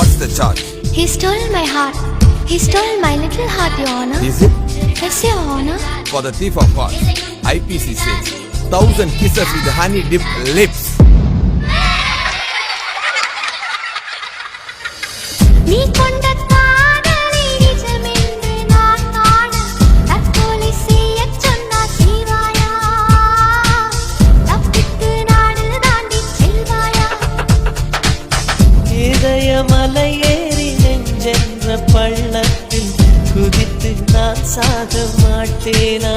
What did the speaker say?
What's the charge? He stole my heart. He stole my little heart, Your Honor. Is it? Yes, Your Honor. For the thief of hearts, IPC says, thousand kisses with honey dipped lips. நீ கொண்ட இதய மலையேறி நெஞ்சென்ற பள்ளத்தில் குதித்து நான் சாக மாட்டேனா